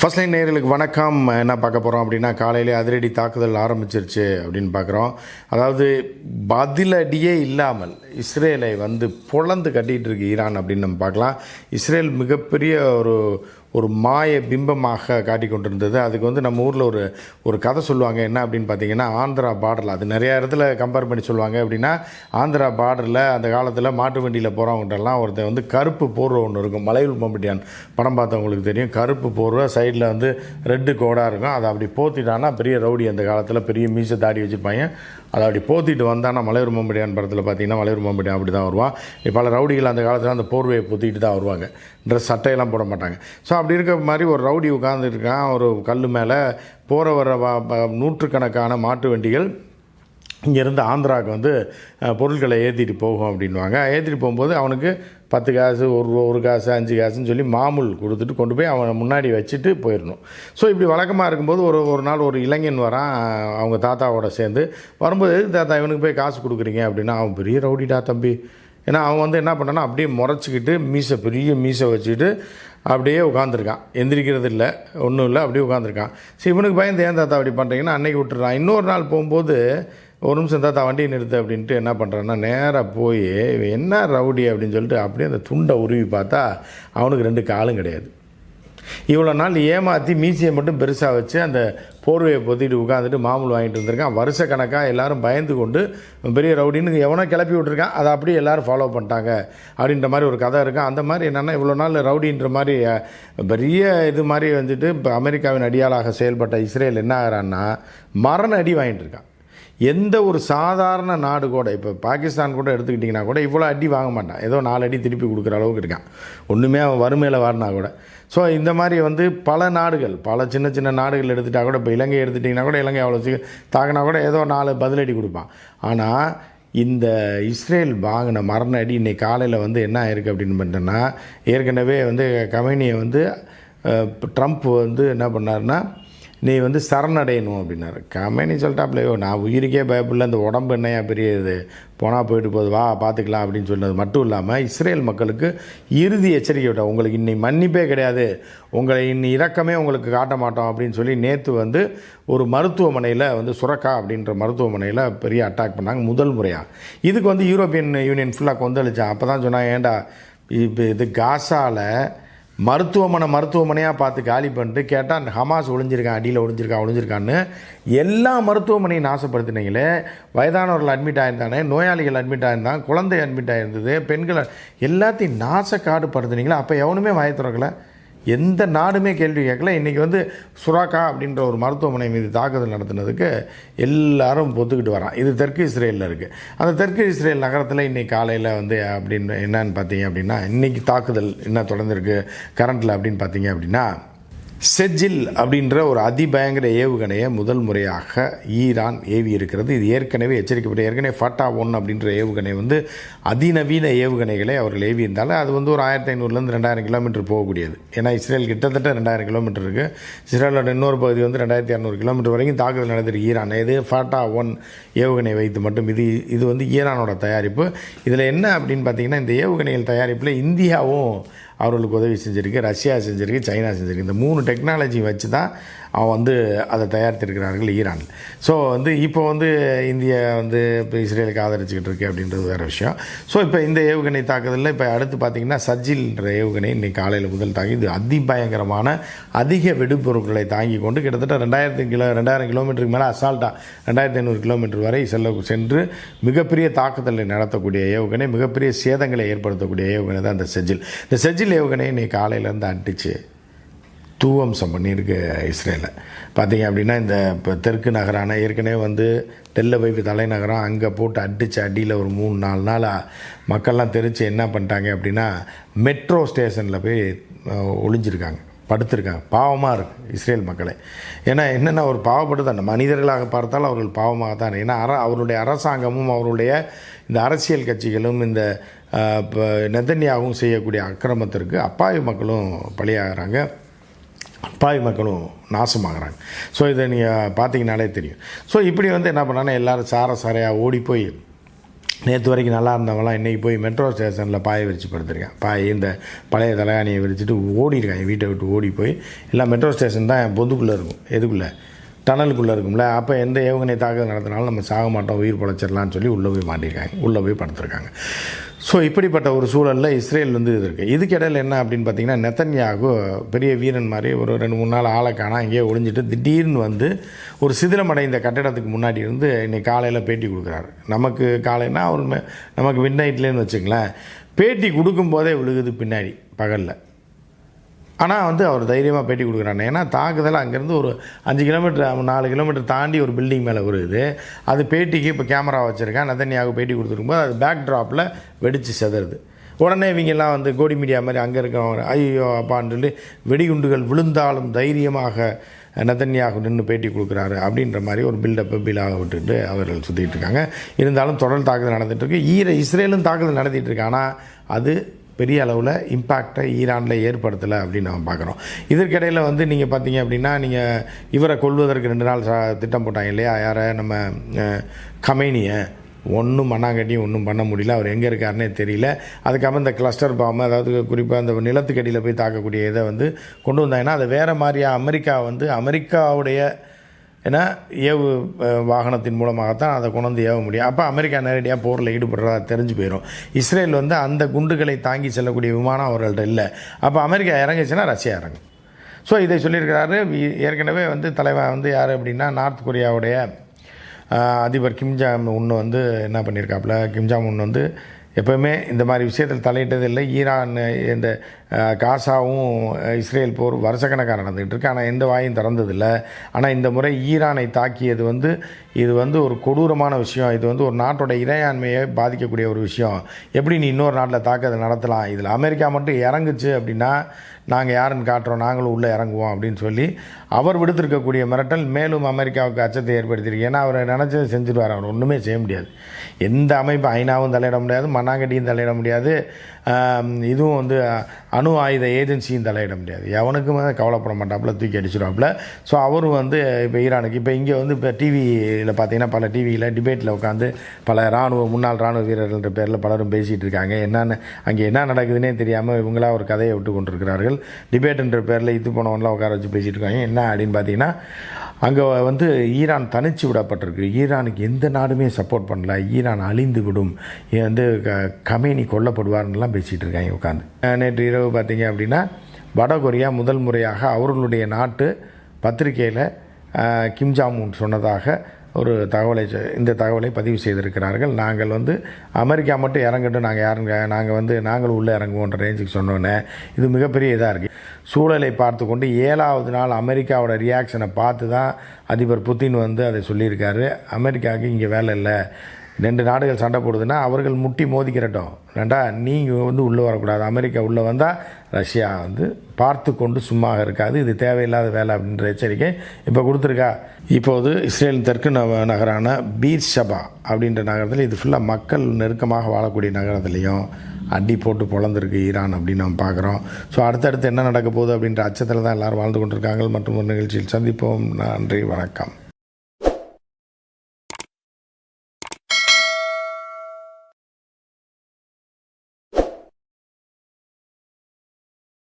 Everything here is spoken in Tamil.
ஃபர்ஸ்ட் லைன் நேர்களுக்கு வணக்கம். என்ன பார்க்க போகிறோம் அப்படின்னா காலையிலே அதிரடி தாக்குதல் ஆரம்பிச்சிருச்சு அப்படின்னு பார்க்குறோம். அதாவது பதிலடியே இல்லாமல் இஸ்ரேலை வந்து பொழந்து கட்டிகிட்டு இருக்கு ஈரான் அப்படின்னு நம்ம பார்க்கலாம். இஸ்ரேல் மிகப்பெரிய ஒரு ஒரு மாய பிம்பமாக காட்டி கொண்டிருந்தது அதுக்கு வந்து நம்ம ஊரில் ஒரு ஒரு கதை சொல்லுவாங்க. என்ன அப்படின்னு பார்த்தீங்கன்னா ஆந்திரா பார்டரில் அது நிறையா இடத்துல கம்பேர் பண்ணி சொல்லுவாங்க. அப்படின்னா ஆந்திரா பார்டரில் அந்த காலத்தில் மாட்டு வண்டியில் போகிறவங்கள்ட்டெல்லாம் ஒருத்தர் வந்து கருப்பு போர்வை ஒன்று இருக்கும். மலையூர் மம்பட்டியான் படம் பார்த்தவங்களுக்கு தெரியும். கருப்பு போர்வை சைடில் வந்து ரெட்டு கோடாக இருக்கும். அதை அப்படி போத்திட்டான்னா பெரிய ரவுடி அந்த காலத்தில் பெரிய மீசை தாடி வச்சுருப்பாங்க. அதை அப்படி போத்திட்டு வந்தானா மலையூர் மம்படியான் படத்தில் பார்த்தீங்கன்னா மலையூர் மம்படியான் அப்படி தான் வருவான். இப்போ பல ரவுடிகள் அந்த காலத்தில் அந்த போர்வையை பொத்திட்டு தான் வருவாங்க. ட்ரெஸ் சட்டையெல்லாம் போட மாட்டாங்க. ஸோ அப்படி இருக்க மாதிரி ஒரு ரவுடி உட்காந்துருக்கான் ஒரு கல் மேலே. போகிற வர வ- நூற்றுக்கணக்கான மாட்டு வண்டிகள் இங்கேருந்து ஆந்திராவுக்கு வந்து பொருட்களை ஏற்றிட்டு போகும் அப்படின்வாங்க ஏற்றிட்டு போகும்போது அவனுக்கு பத்து காசு ஒரு ஒரு காசு அஞ்சு காசுன்னு சொல்லி மாமூல் கொடுத்துட்டு கொண்டு போய் அவனை முன்னாடி வச்சுட்டு போயிடணும். ஸோ இப்படி வழக்கமாக இருக்கும்போது ஒரு ஒரு நாள் ஒரு இளைஞன் வரான் அவங்க தாத்தாவோட சேர்ந்து. வரும்போது எதுக்கு தாத்தா இவனுக்கு போய் காசு கொடுக்குறீங்க? அப்படின்னா அவன் பெரிய ரவுடிடா தம்பி. ஏன்னா அவன் வந்து என்ன பண்ணான்னா அப்படியே முறைச்சிக்கிட்டு மீசை பெரிய மீசை வச்சுக்கிட்டு அப்படியே உட்காந்துருக்கான் எந்திரிக்கிறது இல்லை ஒன்றும் இல்லை அப்படியே உட்காந்துருக்கான் சரி இவனுக்கு பயந்து ஏன் தாத்தா அப்படி பண்ணுறீங்கன்னா அன்னைக்கு விட்டுறான். இன்னொரு நாள் போகும்போது ஒரு நிமிஷம் தாத்தா வண்டியை நிறுத்து அப்படின்ட்டு என்ன பண்ணுறான்னா நேராக போய் இவன் என்ன ரவுடி? அப்படின்னு சொல்லிட்டு அப்படியே அந்த துண்டை உருவி பார்த்தா அவனுக்கு ரெண்டு காலும் கிடையாது. இவ்வளோ நாள் ஏமாற்றி மீசியை மட்டும் பெருசாக வச்சு அந்த போர்வையை பொத்திட்டு உட்காந்துட்டு மாமூல் வாங்கிட்டு வந்திருக்கான். வருஷ கணக்காக எல்லாரும் பயந்து கொண்டு பெரிய ரவுடின்னு எவனோ கிளப்பி விட்டுருக்கான். அதை அப்படியே எல்லாரும் ஃபாலோ பண்ணிட்டாங்க. அப்படின்ற மாதிரி ஒரு கதை இருக்கும். அந்த மாதிரி என்னென்னா இவ்வளோ நாள் ரவுடின்ற மாதிரி பெரிய இது மாதிரி வந்துட்டு இப்போ அமெரிக்காவின் அடியாளாக செயல்பட்ட இஸ்ரேல் என்ன ஆகிறான்னா மரண அடி வாங்கிட்டு இருக்கான். எந்த ஒரு சாதாரண நாடு கூட இப்போ பாகிஸ்தான் கூட எடுத்துக்கிட்டிங்கன்னா கூட இவ்வளோ அடி வாங்க மாட்டான். ஏதோ நாலு அடி திருப்பி கொடுக்குற அளவுக்கு இருக்கான். ஒன்றுமே அவன் வறுமையில் வாடினா கூட. ஸோ இந்த மாதிரி வந்து பல நாடுகள் பல சின்ன சின்ன நாடுகள் எடுத்துட்டால் கூட இப்போ இலங்கை எடுத்துட்டிங்கன்னா கூட இலங்கை அவ்வளோ சீக்கிரம் தாக்கினா கூட ஏதோ நாலு பதிலடி கொடுப்பான். ஆனால் இந்த இஸ்ரேல் வாங்கின மரண அடி இன்றைக்கி காலையில் வந்து என்ன ஆயிருக்கு அப்படின்னு பார்த்தோன்னா ஏற்கனவே வந்து கமெனியை வந்து ட்ரம்ப் வந்து என்ன பண்ணார்னா நீ வந்து சரணடையணும் அப்படின்னாரு. கம்பெனி சொல்லிட்டாப்லையோ நான் உயிருக்கே பயப்படல இந்த உடம்பு என்னையா பெரிய இது போனால் போயிட்டு போகுது வா பார்த்துக்கலாம் அப்படின்னு சொன்னது மட்டும் இல்லாமல் இஸ்ரேல் மக்களுக்கு இறுதி எச்சரிக்கை விட்டா உங்களுக்கு இன்னி மன்னிப்பே கிடையாது. உங்களை இன்னி இரக்கமே உங்களுக்கு காட்ட மாட்டோம் அப்படின்னு சொல்லி நேற்று வந்து ஒரு மருத்துவமனையில் வந்து சுரக்கா அப்படின்ற மருத்துவமனையில் பெரிய அட்டாக் பண்ணாங்க முதல் முறையாக இதுக்கு வந்து யூரோப்பியன் யூனியன் ஃபுல்லாக கொந்தளிச்சான் அப்போ தான் சொன்னாங்க ஏன்டா இப்போ இது காசாவில் மருத்துவமனை மருத்துவமனையாக பார்த்து காலி பண்ணிட்டு கேட்டால் ஹமாஸ் ஒளிஞ்சிருக்கான் அடியில் ஒளிஞ்சிருக்கான் ஒழிஞ்சிருக்கான்னு எல்லா மருத்துவமனையும் நாசப்படுத்தினீங்களே. வயதானவர்கள் அட்மிட் ஆயிருந்தானே நோயாளிகள் அட்மிட் ஆயிருந்தாங்க குழந்தை அட்மிட் ஆயிருந்தது பெண்கள் எல்லாத்தையும் நாசக்காடு படுத்துனீங்களே அப்போ எவனுமே வாய எந்த நாடுமே கேள்வி கேட்கல. இன்றைக்கி வந்து சுராக்கா அப்படின்ற ஒரு மருத்துவமனை மீது தாக்குதல் நடத்தினதுக்கு எல்லாரும் பொத்துக்கிட்டு வரான். இது தெற்கு இஸ்ரேலில் இருக்குது அந்த தெற்கு இஸ்ரேல் நகரத்தில் இன்றைக்கி காலையில் வந்து அப்படின்னு என்னன்னு பார்த்தீங்க அப்படின்னா இன்றைக்கி தாக்குதல் என்ன தொடர்ந்துருக்கு கரண்ட்டில் அப்படின்னு பார்த்தீங்க அப்படின்னா செஜில் அப்படின்ற ஒரு அதிபயங்கர ஏவுகணையை முதல் முறையாக ஈரான் ஏவி இருக்கிறது இது ஏற்கனவே எச்சரிக்கப்பட்ட ஏற்கனவே ஃபாட்டா ஒன் அப்படின்ற ஏவுகணை வந்து அதிநவீன ஏவுகணைகளை அவர்கள் ஏவி இருந்தாலும் அது வந்து ஒரு ஆயிரத்தி ஐநூறுலேருந்து ரெண்டாயிரம் கிலோமீட்டர் போகக்கூடியது. ஏன்னா இஸ்ரேல் கிட்டத்தட்ட ரெண்டாயிரம் கிலோமீட்டர் இருக்குது இஸ்ரேலோட இன்னொரு பகுதி வந்து ரெண்டாயிரத்தி இரநூறு கிலோமீட்டர் வரைக்கும் தாக்குதல் நடந்திருக்கு ஈரான். இது ஃபாட்டா ஒன் ஏவுகணை வைத்து மட்டும் இது இது வந்து ஈரானோட தயாரிப்பு. இதில் என்ன அப்படின்னு பார்த்தீங்கன்னா இந்த ஏவுகணைகள் தயாரிப்பில் இந்தியாவும் அவர்களுக்கு உதவி செஞ்சுருக்கு ரஷ்யா செஞ்சுருக்கு சைனா செஞ்சுருக்கு. இந்த மூணு டெக்னாலஜி வச்சு தான் அவன் வந்து அதை தயாரித்திருக்கிறார்கள் ஈரான். ஸோ வந்து இப்போ வந்து இந்தியா வந்து இப்போ இஸ்ரேலுக்கு ஆதரிச்சுக்கிட்டு இருக்கு அப்படின்றது வேறு விஷயம். ஸோ இப்போ இந்த ஏவுகணை தாக்குதலில் இப்போ அடுத்து பார்த்தீங்கன்னா சஜில்ன்ற ஏவுகணை இன்றைக்கி காலையில் முதல் தாக்கி இது அதிபயங்கரமான அதிக வெடிப்பொருட்களை தாங்கி கொண்டு கிட்டத்தட்ட ரெண்டாயிரத்து கிலோ ரெண்டாயிரம் கிலோமீட்டருக்கு மேலே அசால்ட்டாக ரெண்டாயிரத்தி ஐநூறு கிலோமீட்டர் வரை செல்ல சென்று மிகப்பெரிய தாக்குதலை நடத்தக்கூடிய ஏவுகணை மிகப்பெரிய சேதங்களை ஏற்படுத்தக்கூடிய ஏவுகணை தான் இந்த செஜில். இந்த செஜில் ஏவுகணை இன்னைக்கு காலையிலேருந்து அடிச்சு தூவம்சம் பண்ணியிருக்கு இஸ்ரேலில். பார்த்தீங்க அப்படின்னா இந்த இப்போ தெற்கு நகரான ஏற்கனவே வந்து டெல்லவைவு தலைநகரம் அங்கே போட்டு அடித்து அடியில் ஒரு மூணு நாலு நாளாக மக்கள்லாம் தெரித்து என்ன பண்ணிட்டாங்க அப்படின்னா மெட்ரோ ஸ்டேஷனில் போய் ஒளிஞ்சிருக்காங்க. படுத்திருக்காங்க. பாவமாக இருக்குது இஸ்ரேல் மக்களை. ஏன்னா என்னென்ன ஒரு பாவப்பட்டு தான் மனிதர்களாக பார்த்தால் அவர்கள் பாவமாக தான் ஏன்னா அர அவருடைய அரசாங்கமும் அவருடைய இந்த அரசியல் கட்சிகளும் இந்த இப்போ நெதன்யாவும் செய்யக்கூடிய அக்கிரமத்திற்கு அப்பாவி மக்களும் பலியாகிறாங்க. பாய் மக்களும் நாசமாகறாங்க. ஸோ இதை நீங்கள் பார்த்தீங்கனாலே தெரியும். ஸோ இப்படி வந்து என்ன பண்ணாங்கன்னா எல்லாரும் சார சாரையாக ஓடி போய் நேற்று வரைக்கும் நல்லா இருந்தவங்களாம் இன்றைக்கி போய் மெட்ரோ ஸ்டேஷனில் பாயை விரிச்சு படுத்திருக்கேன் பாய் இந்த பழைய தலைகாணியை விரிச்சிட்டு ஓடிருக்கேன் வீட்டை விட்டு ஓடி போய் எல்லாம் மெட்ரோ ஸ்டேஷன் தான் பொந்துக்குள்ளே இருக்கும். எதுக்குள்ளே? டனலுக்குள்ளே இருக்கும்ல. அப்போ எந்த ஏவுகணை தாக்குதல் நடத்தினாலும் நம்ம சாக மாட்டோம் உயிர் பழச்சிடலான்னு சொல்லி உள்ளே போய் மாட்டியிருக்காங்க உள்ளே போய் படுத்துருக்காங்க. ஸோ இப்படிப்பட்ட ஒரு சூழலில் இஸ்ரேல் வந்து இது இருக்குது இதுக்கிடையில் என்ன அப்படின்னு பார்த்தீங்கன்னா நெத்தன்யாகு பெரிய வீரன் மாதிரி ஒரு ரெண்டு மூணு நாள் ஆளை காணா இங்கேயே ஒளிஞ்சிட்டு திடீர்னு வந்து ஒரு சிதிலமடைந்த கட்டடத்துக்கு முன்னாடி இருந்து இன்றைக்கி காலையில் பேட்டி கொடுக்குறாரு. நமக்கு காலைன்னா அவர் மே- நமக்கு மிட் நைட்லேன்னு வச்சுங்களேன் பேட்டி கொடுக்கும்போதே விழுகுது பின்னாடி பகலில். ஆனால் வந்து அவர் தைரியமாக பேட்டி கொடுக்குறாங்க ஏன்னா தாக்குதல் அங்கேருந்து ஒரு அஞ்சு கிலோமீட்டர் நாலு கிலோமீட்டர் தாண்டி ஒரு பில்டிங் மேலே வருது. அது பேட்டிக்கு இப்போ கேமரா வச்சுருக்கேன். நதன்யாவுக்கு பேட்டி கொடுத்துருக்கும்போது அது பேக் ட்ராப்பில் வெடித்து செதறுது. உடனே இவங்கெல்லாம் வந்து கோடி மீடியா மாதிரி அங்கே இருக்கவங்க ஐயோ அப்பான்னு சொல்லி வெடிகுண்டுகள் விழுந்தாலும் தைரியமாக நதன்யாக நின்று பேட்டி கொடுக்குறாரு அப்படின்ற மாதிரி ஒரு பில்டப்பை பிலாக விட்டுட்டு அவர்கள் சுற்றிட்டு இருக்காங்க. இருந்தாலும் தொடர் தாக்குதல் நடந்துகிட்ருக்கு ஈர இஸ்ரேலும் தாக்குதல் நடத்திட்டு இருக்கு. ஆனால் அது பெரிய அளவில் இம்பேக்டை ஈரானில் ஏற்படுத்தலை அப்படின்னு நம்ம பார்க்குறோம். இதற்கிடையில் வந்து நீங்கள் பார்த்தீங்க அப்படின்னா நீங்கள் இவரை கொல்வதற்கு ரெண்டு நாள் சா திட்டம் போட்டாங்க இல்லையா? யாரை? நம்ம அஹ், கமேனியை. ஒன்றும் மண்ணாங்கட்டியும் ஒன்றும் பண்ண முடியல. அவர் எங்கே இருக்காருனே தெரியல. அதுக்காக இந்த கிளஸ்டர் பாம்பு அதாவது குறிப்பாக அந்த நிலத்துக்கடியில் போய் தாக்கக்கூடிய இதை வந்து கொண்டு வந்தாங்கன்னா அது வேறு மாதிரியாக அமெரிக்கா வந்து அமெரிக்காவுடைய ஏன்னா ஏவு வாகனத்தின் மூலமாகத்தான் அதை கொண்டு ஏவ முடியும். அப்போ அமெரிக்கா நேரடியாக போரில் ஈடுபடுறதா தெரிஞ்சு போயிடும் இஸ்ரேல் வந்து அந்த குண்டுகளை தாங்கி செல்லக்கூடிய விமானம் அவர்கள்ட்ட இல்லை. அப்போ அமெரிக்கா இறங்குச்சுன்னா ரஷ்யா இறங்கும். ஸோ இதை சொல்லியிருக்கிறாரு. ஏற்கனவே வந்து தலைவன் வந்து யார் அப்படின்னா நார்த் கொரியாவுடைய அதிபர் கிம்ஜாம் ஒன்று வந்து என்ன பண்ணியிருக்காப்புல? கிம்ஜாம் ஒன்று உன் வந்து எப்போவுமே இந்த மாதிரி விஷயத்தில் தலையிட்டது இல்லை. ஈரான் இந்த காசாவும் இஸ்ரேல் போர் வருஷக்கணக்காக நடந்துகிட்டு இருக்கு. ஆனால் எந்த வாயும் திறந்ததில்லை. ஆனால் இந்த முறை ஈரானை தாக்கியது வந்து இது வந்து ஒரு கொடூரமான விஷயம். இது வந்து ஒரு நாட்டோட இறையாண்மையை பாதிக்கக்கூடிய ஒரு விஷயம். எப்படி நீ இன்னொரு நாட்டில் தாக்குதல் நடத்தலாம்? இதில் அமெரிக்கா மட்டும் இறங்குச்சு அப்படின்னா நாங்கள் யாருன்னு காட்டுறோம். நாங்களும் உள்ளே இறங்குவோம் அப்படின்னு சொல்லி அவர் விடுத்திருக்கக்கூடிய மிரட்டல் மேலும் அமெரிக்காவுக்கு அச்சத்தை ஏற்படுத்தியிருக்கு. ஏன்னா அவர் நினச்சதை செஞ்சுருவார். அவர் ஒன்றுமே செய்ய முடியாது. எந்த அமைப்பு ஐநாவும் தலையிட முடியாது மண்ணாங்கட்டியும் தலையிட முடியாது. இதுவும் வந்து அணு ஆயுத ஏஜென்சியும் தலையிட முடியாது. எவனுக்குமே கவலைப்பட மாட்டாப்புல தூக்கி அடிச்சிடுவாப்புல ஸோ அவரும் வந்து இப்போ ஈரானுக்கு இப்போ இங்கே வந்து இப்போ டிவியில் பார்த்தீங்கன்னா பல டிவியில் டிபேட்டில் உட்காந்து பல இராணுவ முன்னாள் இராணுவ வீரர்கள்ன்ற பேரில் பலரும் பேசிகிட்டு இருக்காங்க என்னென்னு அங்கே என்ன நடக்குதுன்னே தெரியாமல் இவங்களா ஒரு கதையை விட்டு கொண்டிருக்கிறார்கள் டிபேட்டுன்ற பேரில் இது போனவன்லாம் உட்கார வச்சு பேசிகிட்டு இருக்காங்க என்ன அப்படின்னு பார்த்தீங்கன்னா அங்கே வந்து ஈரான் தனிச்சு விடப்பட்டிருக்கு. ஈரானுக்கு எந்த நாடுமே சப்போர்ட் பண்ணல. ஈரான் அழிந்து விடும். வந்து க- கமேனி கொல்லப்படுவார்னுலாம் பேசிகிட்டு இருக்காங்க உட்காந்து நேற்று இரவு பார்த்தீங்க அப்படின்னா வட கொரியா முதல் முறையாக அவர்களுடைய நாட்டு பத்திரிகையில் கிம்ஜாமுன் சொன்னதாக ஒரு தகவலை இந்த தகவலை பதிவு செய்திருக்கிறார்கள். நாங்கள் வந்து அமெரிக்கா மட்டும் இறங்கட்டும் நாங்கள் யாருங்க நாங்கள் வந்து நாங்களும் உள்ளே இறங்குவோன்ற ரேஞ்சுக்கு சொன்னோன்னே இது மிகப்பெரிய இதாக இருக்குது சூழலை பார்த்து கொண்டு ஏழாவது நாள் அமெரிக்காவோட ரியாக்ஷனை பார்த்து தான் அதிபர் புத்தின் வந்து அதை சொல்லியிருக்காரு. அமெரிக்காவுக்கு இங்கே வேலை இல்லை. ரெண்டு நாடுகள் சண்டை போடுதுன்னா அவர்கள் முட்டி மோதிக்கிறட்டும் ரெண்டா நீங்கள் வந்து உள்ளே வரக்கூடாது. அமெரிக்கா உள்ளே வந்தால் ரஷ்யா வந்து பார்த்து கொண்டு சும்மா இருக்காது. இது தேவையில்லாத வேலை அப்படின்ற எச்சரிக்கை இப்போ கொடுத்துருக்கா. இப்போது இஸ்ரேல் தெற்கு நகரான பீர் ஷபா அப்படின்ற நகரத்தில் இது ஃபுல்லாக மக்கள் நெருக்கமாக வாழக்கூடிய நகரத்துலேயும் அடி போட்டு பொழந்திருக்கு ஈரான் அப்படின்னு நம்ம பார்க்குறோம் ஸோ அடுத்தடுத்து என்ன நடக்க போகுது அப்படின்ற அச்சத்தில் தான் எல்லோரும் வாழ்ந்து கொண்டிருக்காங்க. மற்றும் ஒரு நிகழ்ச்சியில் சந்திப்போம். நன்றி வணக்கம்.